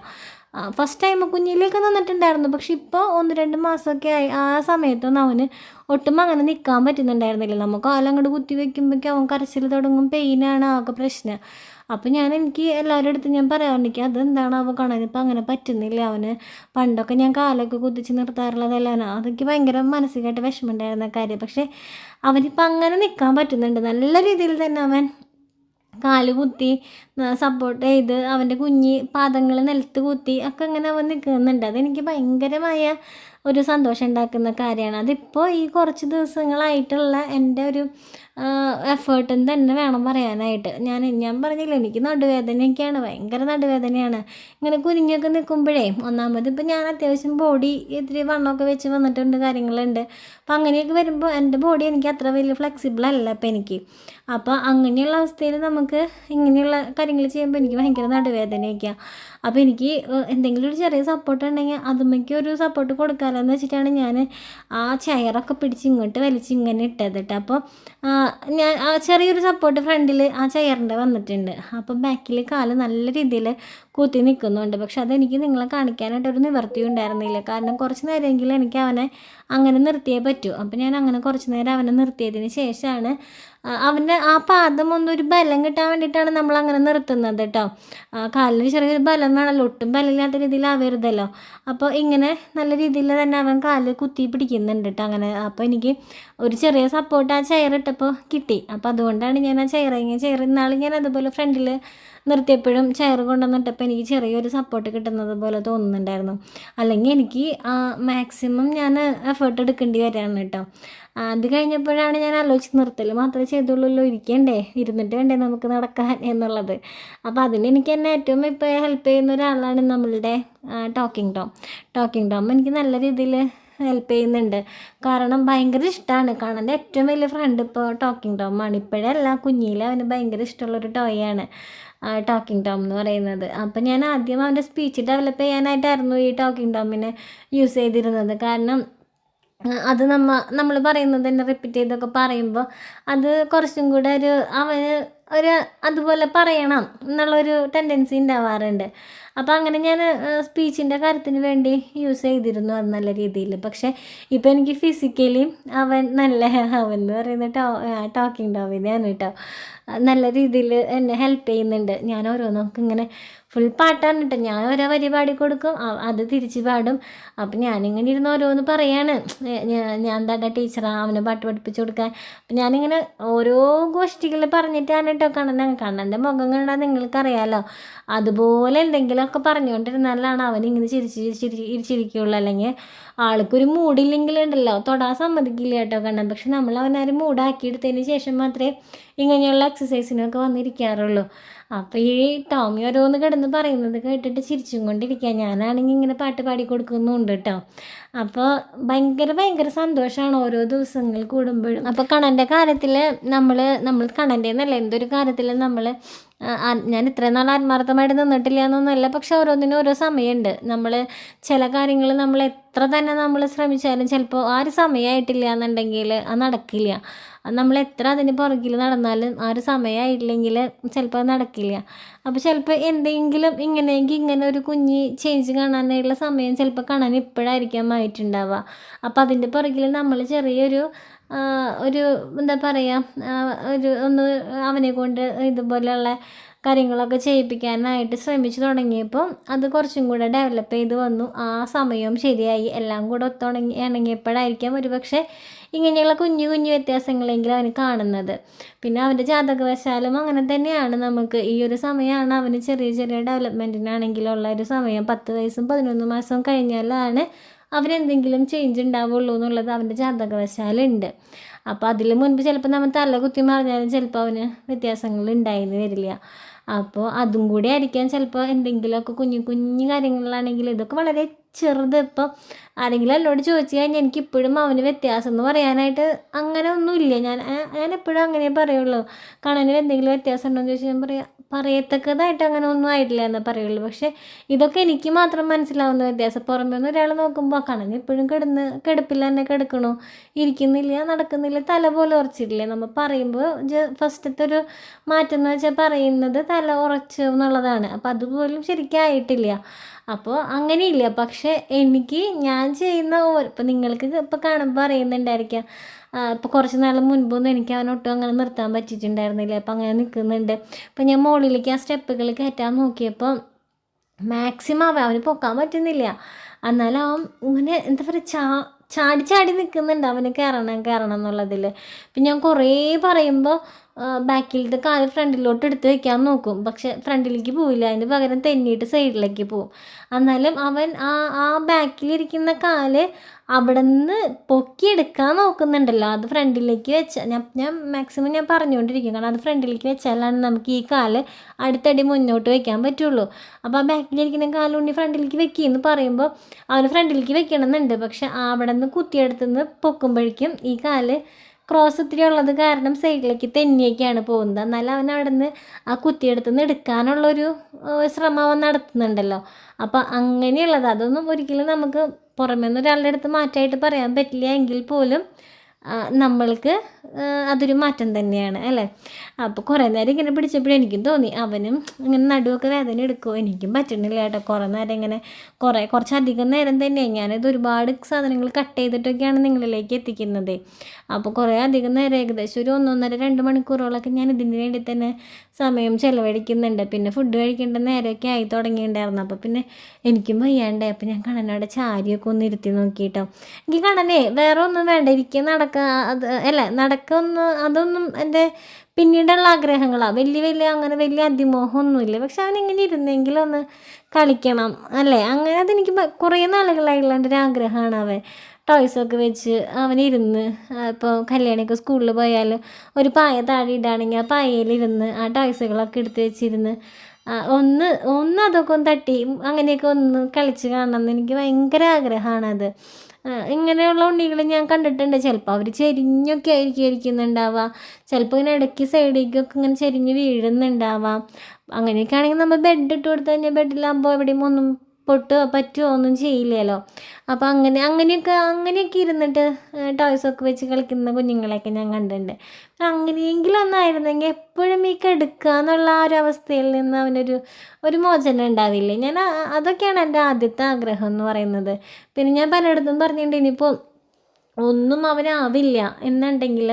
[SPEAKER 1] First time കുഞ്ഞിലേക്ക് നിന്നിട്ടുണ്ടായിരുന്നു. പക്ഷെ ഇപ്പോൾ ഒന്ന് രണ്ട് മാസമൊക്കെ ആയി. ആ സമയത്തൊന്നും അവന് ഒട്ടും അങ്ങനെ നിൽക്കാൻ പറ്റുന്നുണ്ടായിരുന്നില്ല. നമുക്ക് കാലം അങ്ങോട്ട് കുത്തി വെക്കുമ്പോഴേക്കും അവൻ കരച്ചിൽ തുടങ്ങും പെയിനാണ് ആകെ പ്രശ്നം. അപ്പോൾ ഞാൻ എനിക്ക് എല്ലാവരുടെ അടുത്ത് ഞാൻ പറയാറുണ്ട് അതെന്താണ് അവ കാണാൻ? ഇപ്പം അങ്ങനെ പറ്റുന്നില്ല അവന്. പണ്ടൊക്കെ ഞാൻ കാലൊക്കെ കുത്തിച്ച് നിർത്താറുള്ളതല്ല അതെനിക്ക് ഭയങ്കര മാനസികമായിട്ട് വിഷമമുണ്ടായിരുന്ന കാര്യം. പക്ഷേ അവനിപ്പോൾ അങ്ങനെ നിൽക്കാൻ പറ്റുന്നുണ്ട്. നല്ല രീതിയിൽ തന്നെ അവൻ കാൽ കുത്തി സപ്പോർട്ട് ചെയ്ത് അവന്റെ കുഞ്ഞി പാദങ്ങൾ നിലത്ത് കുത്തി ഒക്കെ അങ്ങനെ അവൻ നിൽക്കുന്നുണ്ട് അതെനിക്ക് ഭയങ്കരമായ ഒരു സന്തോഷം ഉണ്ടാക്കുന്ന കാര്യമാണ്. അതിപ്പോൾ ഈ കുറച്ച് ദിവസങ്ങളായിട്ടുള്ള എന്റെ ഒരു എഫേർട്ടും തന്നെ വേണം പറയാനായിട്ട്. ഞാൻ ഞാൻ പറഞ്ഞില്ല എനിക്ക് നടുവേദനയൊക്കെയാണ് ഭയങ്കര നടുവേദനയാണ്. ഇങ്ങനെ കുനിഞ്ഞൊക്കെ നിൽക്കുമ്പോഴേ ഒന്നാമത് ഇപ്പം ഞാൻ അത്യാവശ്യം ബോഡി ഇത്തിരി വണ്ണമൊക്കെ വെച്ച് വന്നിട്ടുണ്ട് കാര്യങ്ങളുണ്ട്. അപ്പം അങ്ങനെയൊക്കെ വരുമ്പോൾ എന്റെ ബോഡി എനിക്ക് അത്ര വലിയ ഫ്ലെക്സിബിൾ അല്ല ഇപ്പം എനിക്ക്. അപ്പോൾ അങ്ങനെയുള്ള അവസ്ഥയിൽ നമുക്ക് ഇങ്ങനെയുള്ള കാര്യങ്ങൾ ചെയ്യുമ്പോൾ എനിക്ക് ഭയങ്കര നടുവേദനയൊക്കെയാണ് അപ്പോൾ എനിക്ക് എന്തെങ്കിലും ഒരു ചെറിയ സപ്പോർട്ട് ഉണ്ടെങ്കിൽ അതുമ്മയ്ക്ക് ഒരു സപ്പോർട്ട് കൊടുക്കാമല്ലോ എന്ന് വെച്ചിട്ടാണ് ഞാൻ ആ ചെയറൊക്കെ പിടിച്ച് ഇങ്ങോട്ട് വലിച്ച് ഇങ്ങനെ ഇട്ടത് കേട്ടോ അപ്പോൾ ഞാൻ ആ ചെറിയൊരു സപ്പോർട്ട് ഫ്രണ്ടിൽ ആ ചെയറിന്റെ വന്നിട്ടുണ്ട്. അപ്പോൾ ബാക്കിൽ കാൽ നല്ല രീതിയിൽ കൂത്തി നിൽക്കുന്നുണ്ട് പക്ഷെ അതെനിക്ക് നിങ്ങളെ കാണിക്കാനായിട്ട് ഒരു നിവർത്തിയും ഉണ്ടായിരുന്നില്ല. കാരണം കുറച്ച് നേരമെങ്കിലും എനിക്ക് അവനെ അങ്ങനെ നിർത്തിയേ പറ്റൂ. അപ്പോൾ ഞാൻ അങ്ങനെ കുറച്ച് നേരം അവനെ നിർത്തിയതിന് ശേഷമാണ് അവന്റെ ആ പാദം ഒന്നൊരു ബലം കിട്ടാൻ വേണ്ടിയിട്ടാണ് നമ്മൾ അങ്ങനെ നിർത്തുന്നത് കേട്ടോ. കാലിന് ചെറിയൊരു ബലം വേണമല്ലോ ഒട്ടും ബലമില്ലാത്ത രീതിയിൽ ആവരുതല്ലോ. അപ്പോൾ ഇങ്ങനെ നല്ല രീതിയിൽ തന്നെ അവൻ കാൽ കുത്തി പിടിക്കുന്നുണ്ട് കേട്ടോ അങ്ങനെ. അപ്പോൾ എനിക്ക് ഒരു ചെറിയ സപ്പോർട്ട് ആ ചെയർ ഇട്ടപ്പോൾ കിട്ടി. അപ്പോൾ അതുകൊണ്ടാണ് ഞാൻ ആ ചെയർ ഇങ്ങനെ ചെയർ ഇന്നാൾ ഞാൻ അതുപോലെ ഫ്രണ്ടിൽ നിർത്തിയപ്പോഴും ചെയർ കൊണ്ടുവന്നിട്ടപ്പോൾ എനിക്ക് ചെറിയൊരു സപ്പോർട്ട് കിട്ടുന്നത് പോലെ തോന്നുന്നുണ്ടായിരുന്നു. അല്ലെങ്കിൽ എനിക്ക് മാക്സിമം ഞാൻ എഫേർട്ട് എടുക്കേണ്ടി വരികയാണ് കേട്ടോ. അത് കഴിഞ്ഞപ്പോഴാണ് ഞാൻ ആലോചിച്ച് നിർത്തൽ മാത്രമേ ചെയ്തുള്ളൂ ഇരിക്കണ്ടേ ഇരുന്നിട്ട് വേണ്ടേ നമുക്ക് നടക്കാൻ എന്നുള്ളത്. അപ്പോൾ അതിന് എനിക്ക് തന്നെ ഏറ്റവും ഇപ്പോൾ ഹെൽപ്പ് ചെയ്യുന്ന ഒരാളാണ് നമ്മളുടെ ടോക്കിംഗ് ടോം ടോക്കിംഗ് ടോം എനിക്ക് നല്ല രീതിയിൽ ഹെൽപ്പ് ചെയ്യുന്നുണ്ട്. കാരണം ഭയങ്കര ഇഷ്ടമാണ് കാണാൻ ഏറ്റവും വലിയ ഫ്രണ്ട് ഇപ്പോൾ ടോക്കിംഗ് ടോം ആണ്. ഇപ്പോഴല്ല കുഞ്ഞിലെ അവന് ഭയങ്കര ഇഷ്ടമുള്ളൊരു ടോയാണ് ടോക്കിംഗ് ടോം എന്ന് പറയുന്നത്. അപ്പം ഞാൻ ആദ്യം അവന്റെ സ്പീച്ച് ഡെവലപ്പ് ചെയ്യാനായിട്ടായിരുന്നു ഈ ടോക്കിംഗ് ടോമിനെ യൂസ് ചെയ്തിരുന്നത്. കാരണം അത് നമ്മ നമ്മൾ പറയുന്നത് തന്നെ റിപ്പീറ്റ് ചെയ്തൊക്കെ പറയുമ്പോൾ അത് കുറച്ചും കൂടെ ഒരു അവന് ഒരു അതുപോലെ പറയണം എന്നുള്ളൊരു ടെൻഡൻസി ഉണ്ടാവാറുണ്ട് അപ്പോൾ അങ്ങനെ ഞാൻ സ്പീച്ചിന്റെ കാര്യത്തിന് വേണ്ടി യൂസ് ചെയ്തിരുന്നു അത് നല്ല രീതിയിൽ പക്ഷേ ഇപ്പോൾ എനിക്ക് ഫിസിക്കലി അവൻ നല്ല അവൻ എന്ന് പറയുന്ന ടോ ടോക്കിംഗ് ടോവിനെയാണ് കേട്ടോ നല്ല രീതിയിൽ എന്നെ ഹെൽപ്പ് ചെയ്യുന്നുണ്ട്. ഞാൻ ഓരോന്നൊക്കെ ഇങ്ങനെ ഫുൾ പാട്ടാണ് കേട്ടോ ഞാൻ ഓരോ വരി പാടി കൊടുക്കും അത് തിരിച്ച് പാടും. അപ്പം ഞാനിങ്ങനെ ഇരുന്ന് ഓരോന്ന് പറയാണ്. ഞാൻ എന്താ ടീച്ചറാണ് അവനെ പാട്ട് പഠിപ്പിച്ചു കൊടുക്കാൻ. അപ്പം ഞാനിങ്ങനെ ഓരോ ഗോഷ്ഠികൾ പറഞ്ഞിട്ടാണ് കേട്ടോ കണ്ണൻ. കണ്ണന്റെ മുഖം കണ്ടാൽ നിങ്ങൾക്കറിയാലോ. അതുപോലെ എന്തെങ്കിലുമൊക്കെ പറഞ്ഞുകൊണ്ടിരുന്നാലാണ് അവൻ ഇങ്ങനെ ചിരിച്ച് ചിരിച്ച് ചിരിച്ചിരിക്കുകയുള്ളൂ അല്ലെങ്കിൽ ആൾക്കൊരു മൂഡില്ലെങ്കിലുണ്ടല്ലോ തൊടാൻ സമ്മതിക്കില്ല കേട്ടോ കണ്ണൻ. പക്ഷെ നമ്മൾ അവനൊരു മൂടാക്കിയെടുത്തതിന് ശേഷം മാത്രമേ ഇങ്ങനെയുള്ള എക്സസൈസിനൊക്കെ വന്നിരിക്കാറുള്ളൂ. അപ്പോൾ ഈ ടോമി ഓരോന്ന് കിടന്ന് പറയുന്നത് കേട്ടിട്ട് ചിരിച്ചും കൊണ്ടിരിക്കുക. ഞാനാണെങ്കിൽ ഇങ്ങനെ പാട്ട് പാടി കൊടുക്കുന്നുണ്ട് കേട്ടോ. അപ്പോൾ ഭയങ്കര ഭയങ്കര സന്തോഷമാണ് ഓരോ ദിവസങ്ങൾ കൂടുമ്പോഴും. അപ്പോൾ കണന്റെ കാര്യത്തിൽ നമ്മൾ നമ്മൾ കണന്റെ എന്നല്ല എന്തൊരു കാര്യത്തിൽ നമ്മൾ ഞാൻ ഇത്രയും നാൾ ആത്മാർത്ഥമായിട്ട് നിന്നിട്ടില്ല എന്നൊന്നുമല്ല പക്ഷെ ഓരോന്നിനും ഓരോ സമയമുണ്ട്. നമ്മൾ ചില കാര്യങ്ങൾ നമ്മൾ എത്ര തന്നെ നമ്മൾ ശ്രമിച്ചാലും ചിലപ്പോൾ ആ ഒരു സമയമായിട്ടില്ല എന്നുണ്ടെങ്കിൽ അത് നടക്കില്ല. നമ്മൾ എത്ര അതിന് പുറകിൽ നടന്നാലും ആ ഒരു സമയമായിട്ടില്ലെങ്കിൽ ചിലപ്പോൾ അത് നടക്കില്ല. അപ്പോൾ ചിലപ്പോൾ എന്തെങ്കിലും ഇങ്ങനെയെങ്കിൽ ഇങ്ങനെ ഒരു കുഞ്ഞ് ചേഞ്ച് കാണാനായിട്ടുള്ള സമയം ചിലപ്പോൾ കാണാൻ ഇപ്പോഴായിരിക്കാം ആയിട്ടുണ്ടാവുക. അപ്പോൾ അതിന്റെ പുറകിൽ നമ്മൾ ചെറിയൊരു ഒരു എന്താ പറയുക ഒരു ഒന്ന് അവനെ കൊണ്ട് ഇതുപോലെയുള്ള കാര്യങ്ങളൊക്കെ ചെയ്യിപ്പിക്കാനായിട്ട് ശ്രമിച്ചു തുടങ്ങിയപ്പോൾ അത് കുറച്ചും കൂടെ ഡെവലപ്പ് ചെയ്ത് വന്നു. ആ സമയവും ശരിയായി. എല്ലാം കൂടെ ഒത്തുണങ്ങി ഇണങ്ങിയപ്പോഴായിരിക്കാം ഒരുപക്ഷെ ഇങ്ങനെയുള്ള കുഞ്ഞു കുഞ്ഞു വ്യത്യാസങ്ങളെങ്കിലും അവന് കാണുന്നത്. പിന്നെ അവന്റെ ജാതകവശാലും അങ്ങനെ തന്നെയാണ് നമുക്ക്. ഈ ഒരു സമയമാണ് അവന് ചെറിയ ചെറിയ ഡെവലപ്മെന്റിനാണെങ്കിലുള്ള ഒരു സമയം. പത്ത് വയസ്സും പതിനൊന്ന് മാസവും കഴിഞ്ഞാലാണ് അവരെന്തെങ്കിലും ചേഞ്ച് ഉണ്ടാവുള്ളൂ എന്നുള്ളത് അവന്റെ ജാതകവശാലുണ്ട്. അപ്പോൾ അതിൽ മുൻപ് ചിലപ്പോൾ നമ്മൾ തല കുത്തി മറിഞ്ഞാലും ചിലപ്പോൾ അവന് വ്യത്യാസങ്ങൾ ഉണ്ടായിരുന്നു വരില്ല. അപ്പോൾ അതും കൂടി ആയിരിക്കാം ചിലപ്പോൾ എന്തെങ്കിലുമൊക്കെ കുഞ്ഞു കുഞ്ഞു കാര്യങ്ങളിലാണെങ്കിൽ ഇതൊക്കെ വളരെ ചെറുത്. ഇപ്പം ആരെങ്കിലും എന്നോട് ചോദിച്ചു കഴിഞ്ഞാൽ എനിക്ക് ഇപ്പോഴും അവന് വ്യത്യാസം എന്ന് പറയാനായിട്ട് അങ്ങനെ ഒന്നുമില്ല. ഞാൻ ഞാൻ എപ്പോഴും അങ്ങനെ പറയുള്ളൂ. കണ്ണന് എന്തെങ്കിലും വ്യത്യാസം ഉണ്ടോ എന്ന് ചോദിച്ചാൽ ഞാൻ പറയാം പറയത്തക്കതായിട്ട് അങ്ങനെ ഒന്നും ആയിട്ടില്ല എന്ന് പറയുള്ളൂ. പക്ഷേ ഇതൊക്കെ എനിക്ക് മാത്രം മനസ്സിലാവുന്ന വ്യത്യാസം. പുറമേ നിന്ന് ഒരാൾ നോക്കുമ്പോൾ കണഞ്ഞ് എപ്പോഴും കിടന്ന് കിടപ്പില്ല തന്നെ കിടക്കണു. ഇരിക്കുന്നില്ല നടക്കുന്നില്ല തല പോലെ ഉറച്ചിട്ടില്ലേ. നമ്മൾ പറയുമ്പോൾ ഫസ്റ്റത്തെ ഒരു മാറ്റം എന്ന് വെച്ചാൽ പറയുന്നത് തല ഉറച്ചു എന്നുള്ളതാണ്. അപ്പോൾ അതുപോലും ശരിക്കായിട്ടില്ല അപ്പോൾ അങ്ങനെയില്ല. പക്ഷേ എനിക്ക് ഞാൻ ചെയ്യുന്ന ഇപ്പം നിങ്ങൾക്ക് ഇപ്പോൾ കാണുമ്പോൾ അറിയുന്നുണ്ടായിരിക്കാം ഇപ്പോൾ കുറച്ച് നാൾ മുൻപൊന്നും എനിക്ക് അവനൊട്ടും അങ്ങനെ നിർത്താൻ പറ്റിയിട്ടുണ്ടായിരുന്നില്ല. അപ്പം അങ്ങനെ നിൽക്കുന്നുണ്ട് അപ്പം ഞാൻ മുകളിലേക്ക് ആ സ്റ്റെപ്പുകൾ കയറ്റാൻ നോക്കിയപ്പോൾ മാക്സിമം അവൻ അവന് പൊക്കാൻ പറ്റുന്നില്ല. എന്നാലും അവൻ ഇങ്ങനെ എന്താ പറയുക ചാ ചാടി ചാടി നിൽക്കുന്നുണ്ട് അവന് കയറണം കയറണം എന്നുള്ളതിൽ പിന്നെ ഞാൻ കുറേ പറയുമ്പോൾ ബാക്കിലത്തെ കാൽ ഫ്രണ്ടിലോട്ട് എടുത്ത് വെക്കാൻ നോക്കും. പക്ഷെ ഫ്രണ്ടിലേക്ക് പോവില്ല. അതിന് പകരം തെന്നിയിട്ട് സൈഡിലേക്ക് പോവും. എന്നാലും അവൻ ആ ആ ബാക്കിലിരിക്കുന്ന കാൽ അവിടെ നിന്ന് പൊക്കിയെടുക്കാൻ നോക്കുന്നുണ്ടല്ലോ. അത് ഫ്രണ്ടിലേക്ക് വെച്ച ഞാൻ ഞാൻ മാക്സിമം ഞാൻ പറഞ്ഞുകൊണ്ടിരിക്കും. കാരണം അത് ഫ്രണ്ടിലേക്ക് വെച്ചാലാണ് നമുക്ക് ഈ കാൽ അടുത്തടി മുന്നോട്ട് വെക്കാൻ പറ്റുള്ളൂ. അപ്പോൾ ആ ബാക്കിലിരിക്കുന്ന കാലുണ്ണി ഫ്രണ്ടിലേക്ക് വെക്കുകയെന്ന് പറയുമ്പോൾ അവന് ഫ്രണ്ടിലേക്ക് വെക്കണമെന്നുണ്ട്. പക്ഷെ അവിടെ നിന്ന് കുത്തിയെടുത്തുനിന്ന് പൊക്കുമ്പോഴേക്കും ഈ കാൽ ക്രോസ് ഒത്തിരി ഉള്ളത് കാരണം സൈഡിലേക്ക് തെന്നിയൊക്കെയാണ് പോകുന്നത്. എന്നാലും അവൻ അവിടെ നിന്ന് ആ കുത്തിയെടുത്ത് നിന്ന് എടുക്കാനുള്ളൊരു ശ്രമം അവൻ നടത്തുന്നുണ്ടല്ലോ. അപ്പോൾ അങ്ങനെയുള്ളത്. അതൊന്നും ഒരിക്കലും നമുക്ക് പുറമേ നിന്ന് ഒരാളുടെ അടുത്ത് മാറ്റമായിട്ട് പറയാൻ പറ്റില്ല. എങ്കിൽ പോലും നമ്മൾക്ക് അതൊരു മാറ്റം തന്നെയാണ് അല്ലേ? അപ്പോൾ കുറേ നേരം ഇങ്ങനെ പിടിച്ചപ്പോഴും എനിക്കും തോന്നി അവനും ഇങ്ങനെ നടുവൊക്കെ വേദന എടുക്കുമോ എനിക്കും പറ്റണില്ല കേട്ടോ. കുറേ നേരം ഇങ്ങനെ കുറേ കുറച്ചധികം നേരം തന്നെയാണ് ഞാനിത് ഒരുപാട് സാധനങ്ങൾ കട്ട് ചെയ്തിട്ടൊക്കെയാണ് നിങ്ങളിലേക്ക് എത്തിക്കുന്നത്. അപ്പോൾ കുറേ അധികം നേരം ഏകദേശം ഒരു ഒന്നൊന്നര രണ്ട് മണിക്കൂറോളൊക്കെ ഞാൻ ഇതിന് വേണ്ടി തന്നെ സമയം ചിലവഴിക്കുന്നുണ്ട്. പിന്നെ ഫുഡ് കഴിക്കേണ്ട നേരമൊക്കെ ആയി തുടങ്ങിയിട്ടുണ്ടായിരുന്നു. അപ്പോൾ പിന്നെ എനിക്കും വയ്യാണ്ടേ അപ്പോൾ ഞാൻ കണ്ണനോടെ ചാരിയൊക്കെ ഒന്ന് ഇരുത്തി നോക്കിയിട്ടോ എനിക്ക് കണ്ണനെ വേറെ ഒന്നും വേണ്ട. ഇരിക്കുക നടക്കുക അത് അല്ല നടക്കൊന്ന് അതൊന്നും എന്റെ പിന്നീടുള്ള ആഗ്രഹങ്ങളാണ് വലിയ വലിയ അങ്ങനെ വലിയ അതിമോഹമൊന്നുമില്ല. പക്ഷെ അവൻ അവനിങ്ങനെ ഇരുന്നെങ്കിലും ഒന്ന് കളിക്കണം അല്ലേ? അങ്ങനെ അതെനിക്ക് കുറേ നാളുകളായിട്ടുള്ള എന്റെ ഒരു ആഗ്രഹമാണ് അവൻ ടോയ്സൊക്കെ വെച്ച് അവനിരുന്ന് ഇപ്പോൾ കല്യാണിയൊക്കെ സ്കൂളിൽ പോയാൽ ഒരു പായ താഴെ ഇടുകയാണെങ്കിൽ ആ പായയിലിരുന്ന് ആ ടോയ്സുകളൊക്കെ എടുത്ത് വെച്ചിരുന്ന് ഒന്ന് ഒന്ന് അതൊക്കെ ഒന്ന് തട്ടി അങ്ങനെയൊക്കെ ഒന്ന് കളിച്ച് കാണണം എന്ന് എനിക്ക് ഭയങ്കര ആഗ്രഹമാണത്. ഇങ്ങനെയുള്ള ഉണ്ണികൾ ഞാൻ കണ്ടിട്ടുണ്ട്. ചിലപ്പോൾ അവർ ചെരിഞ്ഞൊക്കെ ആയിരിക്കും ഇരിക്കുന്നുണ്ടാവുക ചിലപ്പോൾ ഇങ്ങനെ ഇടയ്ക്ക് സൈഡിലേക്കൊക്കെ ഇങ്ങനെ ചെരിഞ്ഞ് വീഴുന്നുണ്ടാവാം. അങ്ങനെയൊക്കെ ആണെങ്കിൽ നമ്മൾ ബെഡ് ഇട്ട് കൊടുത്തു കഴിഞ്ഞാൽ ബെഡിലാകുമ്പോൾ എവിടെയും ഒന്നും പൊട്ടുകയോ പറ്റുമോ ഒന്നും ചെയ്യില്ലല്ലോ. അപ്പോൾ അങ്ങനെ അങ്ങനെയൊക്കെ അങ്ങനെയൊക്കെ ഇരുന്നിട്ട് ടോയ്സൊക്കെ വെച്ച് കളിക്കുന്ന കുഞ്ഞുങ്ങളെയൊക്കെ ഞാൻ കണ്ടിട്ടുണ്ട്. അങ്ങനെയെങ്കിലും ഒന്നായിരുന്നെങ്കിൽ എപ്പോഴും ഈ കെടുക്കുക എന്നുള്ള ആ ഒരു അവസ്ഥയിൽ നിന്ന് അവനൊരു ഒരു മോചനം ഉണ്ടാവില്ലേ? ഞാൻ അതൊക്കെയാണ് എന്റെ ആദ്യത്തെ ആഗ്രഹം എന്ന് പറയുന്നത്. പിന്നെ ഞാൻ പലയിടത്തും പറഞ്ഞിട്ടുണ്ട് ഇനിയിപ്പോൾ ഒന്നും അവനാവില്ല എന്നുണ്ടെങ്കിൽ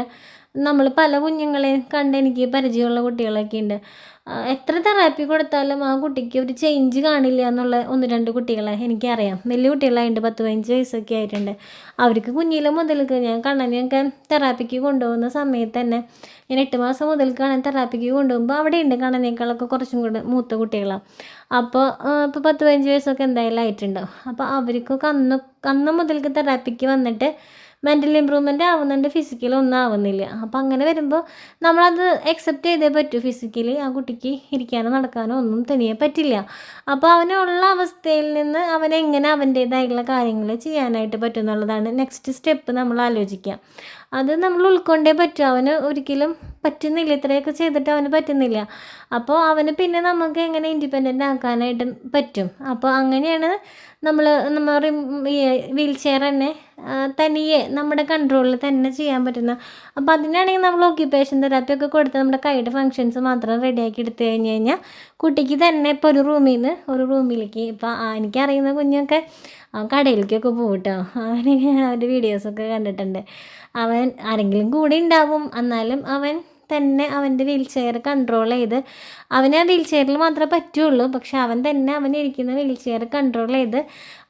[SPEAKER 1] നമ്മൾ പല കുഞ്ഞുങ്ങളെയും കണ്ട് എനിക്ക് പരിചയമുള്ള കുട്ടികളൊക്കെ ഉണ്ട്. എത്ര തെറാപ്പി കൊടുത്താലും ആ കുട്ടിക്ക് ഒരു ചേഞ്ച് കാണില്ല എന്നുള്ള ഒന്ന് രണ്ട് കുട്ടികളെ എനിക്കറിയാം. വലിയ കുട്ടികളായിട്ട് പത്ത് പതിനഞ്ച് വയസ്സൊക്കെ ആയിട്ടുണ്ട്. അവർക്ക് കുഞ്ഞിലെ മുതൽക്ക് ഞാൻ കണ്ണനെയൊക്കെ തെറാപ്പിക്ക് കൊണ്ടുപോകുന്ന സമയത്ത് തന്നെ ഞാൻ എട്ട് മാസം മുതൽക്കാണ് തെറാപ്പിക്ക് കൊണ്ടുപോകുമ്പോൾ അവിടെ ഉണ്ട് കണ്ണനേക്കാളൊക്കെ കുറച്ചും കൂടെ മൂത്ത കുട്ടികളാണ് അപ്പോൾ ഇപ്പോൾ പത്ത് പതിനഞ്ച് വയസ്സൊക്കെ എന്തായാലും ആയിട്ടുണ്ടാവും അപ്പോൾ അവർക്കൊക്കെ അന്ന് അന്ന് മുതൽക്ക് തെറാപ്പിക്ക് വന്നിട്ട് മെന്റൽ ഇമ്പ്രൂവ്മെന്റ് ആവുന്നുണ്ട് ഫിസിക്കലി ഒന്നും ആവുന്നില്ല. അപ്പോൾ അങ്ങനെ വരുമ്പോൾ നമ്മളത് അക്സെപ്റ്റ് ചെയ്തേ പറ്റൂ ഫിസിക്കലി ആ കുട്ടിക്ക് ഇരിക്കാനോ നടക്കാനോ ഒന്നും തനിയെ പറ്റില്ല. അപ്പോൾ അവനുള്ള അവസ്ഥയിൽ നിന്ന് അവനെങ്ങനെ അവന്റേതായിട്ടുള്ള കാര്യങ്ങൾ ചെയ്യാനായിട്ട് പറ്റും എന്നുള്ളതാണ് നെക്സ്റ്റ് സ്റ്റെപ്പ് നമ്മൾ ആലോചിക്കുക. അത് നമ്മൾ ഉൾക്കൊണ്ടേ പറ്റൂ. അവന് ഒരിക്കലും പറ്റുന്നില്ല. ഇത്രയൊക്കെ ചെയ്തിട്ട് അവന് പറ്റുന്നില്ല. അപ്പോൾ അവന് പിന്നെ നമുക്ക് എങ്ങനെ ഇൻഡിപെൻഡന്റ് ആക്കാനായിട്ട് പറ്റും? അപ്പോൾ അങ്ങനെയാണ് നമ്മൾ നമ്മൾ വീൽ ചെയർ തന്നെ തനിയെ നമ്മുടെ കൺട്രോളിൽ തന്നെ ചെയ്യാൻ പറ്റുന്ന. അപ്പോൾ അതിനാണെങ്കിൽ നമ്മൾ ഓക്യുപ്പേഷൻ തെറാപ്പി ഒക്കെ കൊടുത്ത് നമ്മുടെ കൈയുടെ ഫങ്ഷൻസ് മാത്രം റെഡിയാക്കി എടുത്തു കഴിഞ്ഞ് കഴിഞ്ഞാൽ കുട്ടിക്ക് തന്നെ ഇപ്പോൾ ഒരു റൂമിൽ നിന്ന് ഒരു റൂമിലേക്ക് ഇപ്പോൾ എനിക്കറിയുന്ന കുഞ്ഞൊക്കെ കടയിലേക്കൊക്കെ പോകും കേട്ടോ ഞാൻ അവന്റെ വീഡിയോസൊക്കെ കണ്ടിട്ടുണ്ട്. അവൻ ആരെങ്കിലും കൂടെ ഉണ്ടാവും. എന്നാലും അവൻ തന്നെ അവന്റെ വീൽ ചെയർ കൺട്രോൾ ചെയ്ത് അവന് ആ വീൽ ചെയറിൽ മാത്രമേ പറ്റുള്ളൂ. പക്ഷെ അവൻ തന്നെ അവൻ ഇരിക്കുന്ന വീൽ ചെയർ കൺട്രോൾ ചെയ്ത്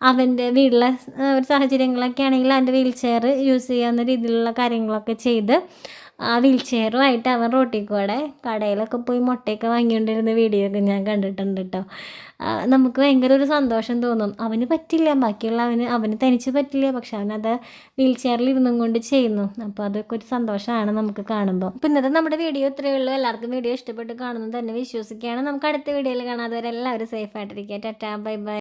[SPEAKER 1] അവന്റെ വീട്ടിലെ ഒരു സാഹചര്യങ്ങളൊക്കെ ആണെങ്കിൽ അവന്റെ വീൽ ചെയർ യൂസ് ചെയ്യാവുന്ന രീതിയിലുള്ള കാര്യങ്ങളൊക്കെ ചെയ്ത് ആ വീൽ ചെയറുമായിട്ട് അവൻ റോട്ടിൽ കൂടെ കടയിലൊക്കെ പോയി മുട്ടയൊക്കെ വാങ്ങിക്കൊണ്ടിരുന്ന വീഡിയോ ഒക്കെ ഞാൻ കണ്ടിട്ടുണ്ട് കേട്ടോ നമുക്ക് ഭയങ്കര ഒരു സന്തോഷം തോന്നും. അവന് പറ്റില്ല. ബാക്കിയുള്ള അവന് അവന് തനിച്ച് പറ്റില്ല. പക്ഷെ അവനത് വീൽ ചെയറിൽ ഇരുന്നും കൊണ്ട് ചെയ്യുന്നു. അപ്പോൾ അതൊക്കെ ഒരു സന്തോഷമാണ് നമുക്ക് കാണുമ്പോൾ. അപ്പോൾ ഇന്നത്തെ നമ്മുടെ വീഡിയോ ഇത്രയേ ഉള്ളൂ. എല്ലാവർക്കും വീഡിയോ ഇഷ്ടപ്പെട്ട് കാണുന്നു തന്നെ വിശ്വസിക്കുകയാണ്. നമുക്ക് അടുത്ത വീഡിയോയിൽ കാണാതെ അവരെല്ലാവരും സേഫ് ആയിട്ടിരിക്കുക. ടാറ്റാ. Bye bye.